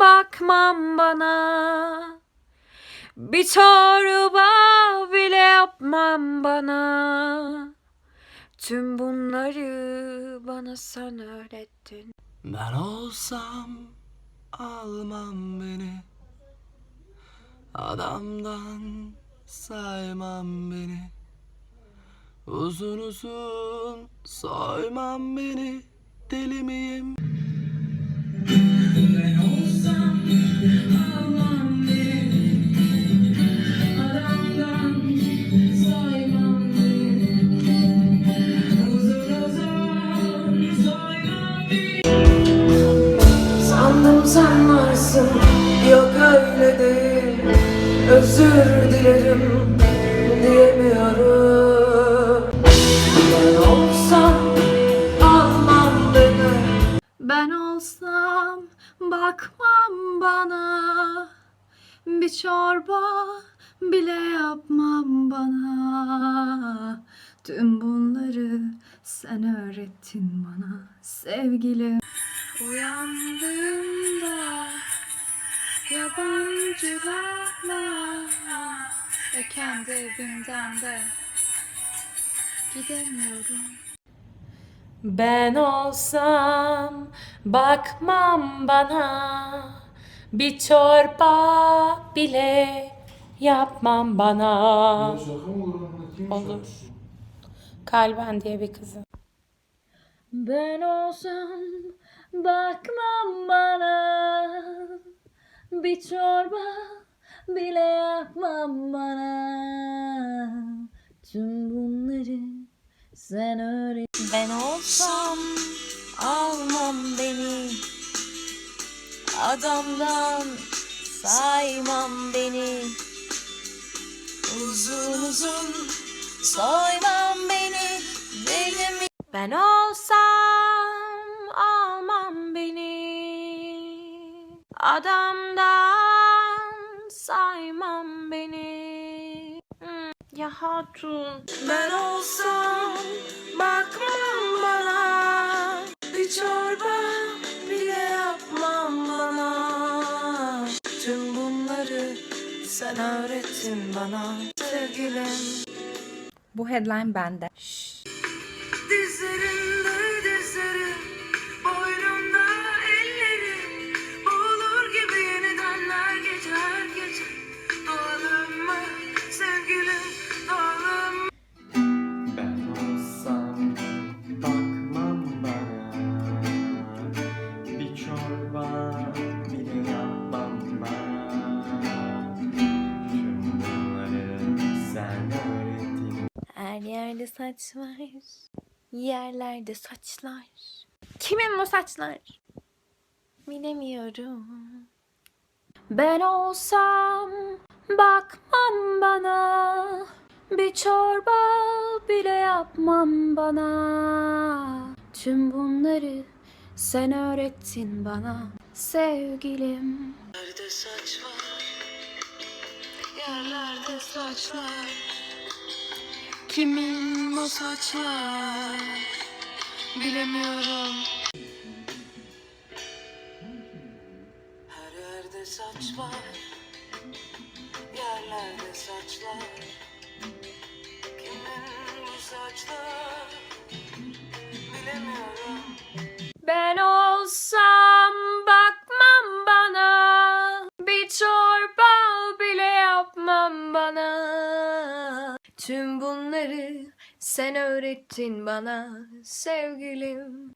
bakmam bana. Bir çorba bile yapmam bana. Tüm bunları bana sen öğrettin. Ben olsam almam beni. Adamdan saymam beni. Uzun uzun soymam beni. Deli miyim? Sen varsın Yok öyle değil. Özür dilerim Diyemiyorum. Ben olsam Almam beni. Ben olsam Bakmam bana. Bir çorba Bile yapmam bana. Tüm bunları sen öğrettin bana sevgilim. Uyandığımda yabancılarla ve kendi evimden de gidemiyorum. Ben olsam bakmam bana bir çorba bile yapmam bana. Olur. Kalben diye bir kızı. Ben olsam bakmam bana bir çorba bile yapmam bana tüm bunları sen öğret. Ben olsam almam beni adamdan saymam beni uzun uzun soymam beni deli mi? Ben olsam almam beni adamdan saymam ya hatun. Ben olsam bakmam bana. Bir çorba bile yapmam bana. Tüm bunları sen öğrettin bana sevgilim. Bu headline bende. Yerde saç var yerlerde saçlar. Kimin bu saçlar? Bilemiyorum. Ben olsam bakmam bana. Bir çorba bile yapmam bana. Tüm bunları sen öğrettin bana sevgilim. Yerlerde saç var, yerlerde saçlar Kimin o saçlar? Bilemiyorum. Her yerde saç var, yerlerde saçlar. Kimin bu saçlar? Bilemiyorum Tüm bunları sen öğrettin bana sevgilim